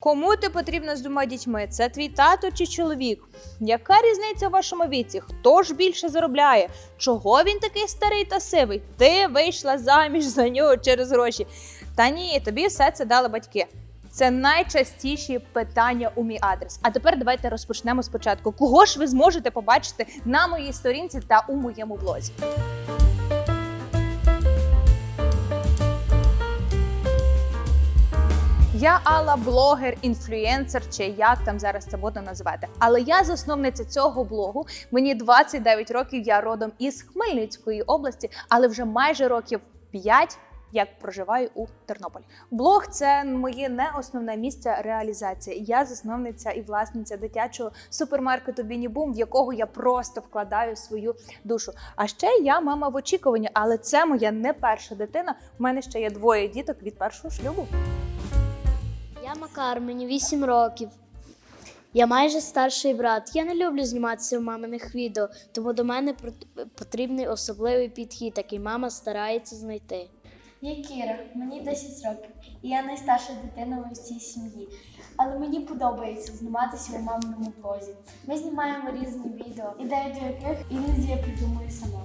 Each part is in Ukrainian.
Кому ти потрібна з двома дітьми? Це твій тато чи чоловік? Яка різниця в вашому віці? Хто ж більше заробляє? Чого він такий старий та сивий? Ти вийшла заміж за нього через гроші. Та ні, тобі все це дали батьки. Це найчастіші питання у мій адрес. А тепер давайте розпочнемо спочатку. Кого ж ви зможете побачити на моїй сторінці та у моєму блозі? Я Алла блогер, інфлюенсер, чи як там зараз це буде називати. Але я засновниця цього блогу. Мені 29 років. Я родом із Хмельницької області, але вже майже років 5 як проживаю у Тернополі. Блог це моє не основне місце реалізації. Я засновниця і власниця дитячого супермаркету Бінібум, в якого я просто вкладаю свою душу. А ще я мама в очікуванні, але це моя не перша дитина. У мене ще є двоє діток від першого шлюбу. Макар, мені 8 років. Я майже старший брат. Я не люблю зніматися в маминих відео, тому до мене пот- потрібний особливий підхід, який мама старається знайти. Я Кіра, мені 10 років, і я найстарша дитина в цій сім'ї. Але мені подобається зніматися у маминому блозі. Ми знімаємо різні відео, ідеї до яких іноді я придумую сама.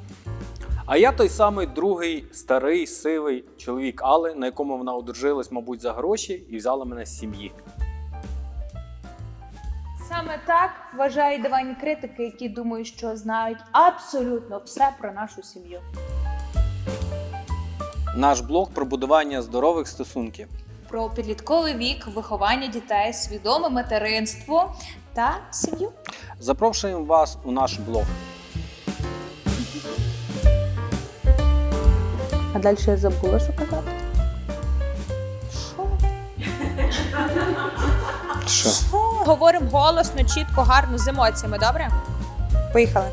А я той самий другий старий сивий чоловік Алли, на якому вона одружилась, мабуть, за гроші і взяла мене з сім'ї. Саме так вважають диванні критики, які думають, що знають абсолютно все про нашу сім'ю. Наш блог про будування здорових стосунків. Про підлітковий вік, виховання дітей, свідоме материнство та сім'ю. Запрошуємо вас у наш блог. А далі я забула, що казати. Що? Що? Говоримо голосно, чітко, гарно з емоціями, добре? Поїхали.